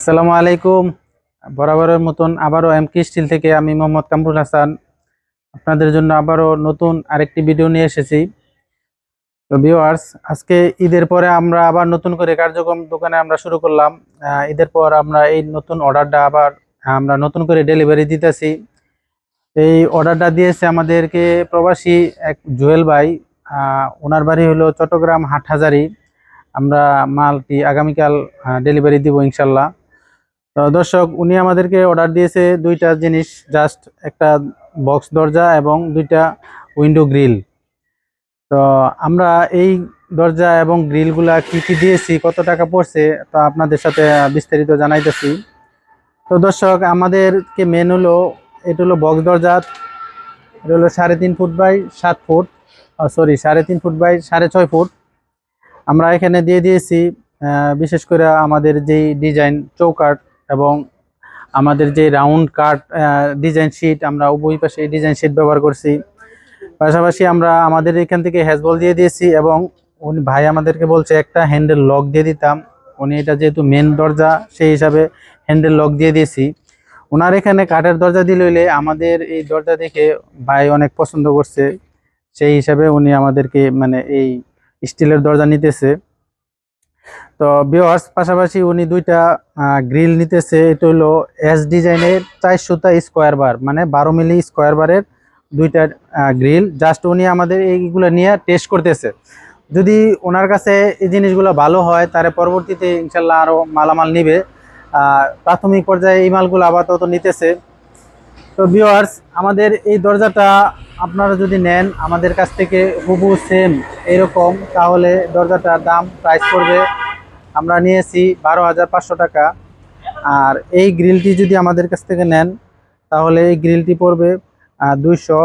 আসসালামু আলাইকুম। বরাবরের মতন আবারও এম স্টিল থেকে আমি মোহাম্মদ কামরুল হাসান। আপনাদের জন্য আবারও নতুন আরেকটি ভিডিও নিয়ে এসেছি। তো ভিউয়ার্স আজকে ঈদের পরে আমরা আবার নতুন করে কার্যক্রম দোকানে আমরা শুরু করলাম। ঈদের পর আমরা এই নতুন অর্ডারটা আবার, আমরা নতুন করে ডেলিভারি দিতেছি। এই অর্ডারটা দিয়েছে আমাদেরকে প্রবাসী এক জুয়েল ভাই। ওনার বাড়ি হলো চট্টগ্রাম হাটহাজারি। আমরা মালটি আগামীকাল ডেলিভারি দিব ইনশাল্লাহ। দর্শক, উনি আমাদেরকে অর্ডার দিয়েছে দুইটা জিনিস জাস্ট একটা বক্স দরজা এবং দুইটা উইন্ডো গ্রিল তো আমরা এই দরজা এবং গ্রিলগুলা কি কি দিয়েছি, কত টাকা পড়ছে, তো আপনাদের সাথে বিস্তারিত জানাইতেছি। তো দর্শক, আমাদেরকে মেন হলো, এটা হলো বক্স দরজা, এটা হলো সাড়ে তিন ফুট বাই সাত ফুট সরি সাড়ে তিন ফুট বাই সাড়ে ছয় ফুট। আমরা এখানে দিয়ে দিয়েছি বিশেষ করে আমাদের যেই ডিজাইন চৌকাট এবং আমাদের যে রাউন্ড কাট ডিজাইন শিট আমরা উভয় পাশে ডিজাইন শিট ব্যবহার করছি। পাশাপাশি আমরা আমাদের এখান থেকে হ্যাজবল দিয়ে দিয়েছি এবং উনি, ভাই আমাদেরকে বলছে, একটা হ্যান্ডেল লক দিয়ে দিতাম। উনি এটা যেহেতু মেন দরজা, সেই হিসাবে হ্যান্ডেল লক দিয়ে দিয়েছি। ওনার এখানে কাঠের দরজা দিলে হইলে আমাদের এই দরজা দেখে ভাই অনেক পছন্দ করছে। সেই হিসাবে উনি আমাদেরকে মানে এই স্টিলের দরজা নিতেছে। তো বিওয়ার্স পাশাপাশি উনি দুইটা গ্রিল নিতেছে। এটা হলো এস ডিজাইনের চারশোটা স্কোয়ার বার মানে বারো মিলি স্কোয়ার বারের দুইটা গ্রিল জাস্ট উনি আমাদের এইগুলো নিয়ে টেস্ট করতেছে। যদি ওনার কাছে এই জিনিসগুলো ভালো হয়, তাহলে পরবর্তীতে ইনশাল্লাহ আরও মালামাল নিবে। প্রাথমিক পর্যায়ে এই মালগুলো আপাতত নিতেছে। তো ভিউয়ার্স আমাদের এই দরজাটা আপনারা যদি নেন, আমাদের কাছ থেকে হুবু সেম এরকম, তাহলে দরজাটার দাম প্রাইস পড়বে আমরা নিয়েছি বারো হাজার পাঁচশো টাকা। আর এই গ্রিলটি যদি আমাদের কাছ থেকে নেন, তাহলে এই গ্রিলটি পড়বে দুইশো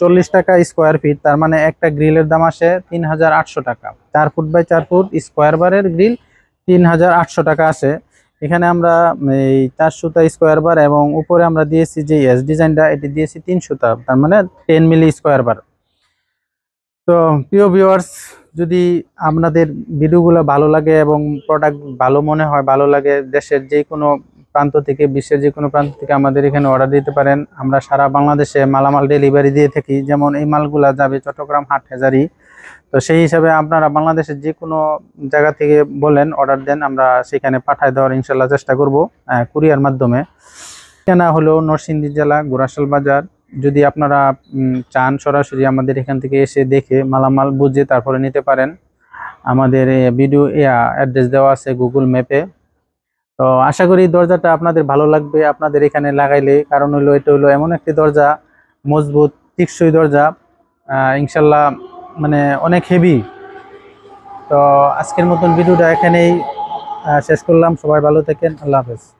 চল্লিশ টাকা স্কোয়ার ফিট তার মানে একটা গ্রিলের দাম আসে তিন হাজার আটশো টাকা। চার ফুট বাই চার ফুট স্কোয়ার বারের গ্রিল তিন হাজার আটশো টাকা আসে। এখানে আমরা এই চার সুতা স্কোয়ার বার এবং উপরে আমরা দিয়েছি যে এস ডিজাইনটা এটি দিয়েছি তিন সুতা, তার মানে টেন মিলি স্কোয়ার বার তো প্রিয় ভিউয়ার্স যদি আপনাদের ভিডিওগুলো ভালো লাগে এবং প্রোডাক্ট ভালো মনে হয়, ভালো লাগে, দেশের যে কোনো প্রান্ত থেকে, বিশ্বের যে কোনো প্রান্ত থেকে আমাদের এখানে অর্ডার দিতে পারেন। আমরা সারা বাংলাদেশে মালামাল ডেলিভারি দিয়ে থাকি। যেমন এই মালগুলা যাবে চট্টগ্রাম হাট হাজারি। তো সেই হিসাবে আপনারা বাংলাদেশের যে কোনো জায়গা থেকে বলেন অর্ডার দেন, আমরা সেখানে পাঠায় দেওয়ার ইনশাল্লাহ চেষ্টা করব কুরিয়ার মাধ্যমে। কেনা হলো নরসিংদী জেলা, গোরাশাল বাজার। যদি আপনারা চান সরাসরি আমাদের এখান থেকে এসে দেখে মালামাল বুঝে তারপরে নিতে পারেন। আমাদের ভিডিও অ্যাড্রেস দেওয়া আছে গুগল ম্যাপে তো আশা করি দরজাটা আপনাদের ভালো লাগবে। আপনাদের এখানে লাগাইলে কারণ হলো এটা হলো এমন একটি দরজা, মজবুত, টিকসই দরজা ইনশাল্লাহ মানে অনেক হেভি তো আজকের মতন ভিডিওটা এখানেই শেষ করলাম। সবাই ভালো থাকেন। আল্লাহ হাফেজ।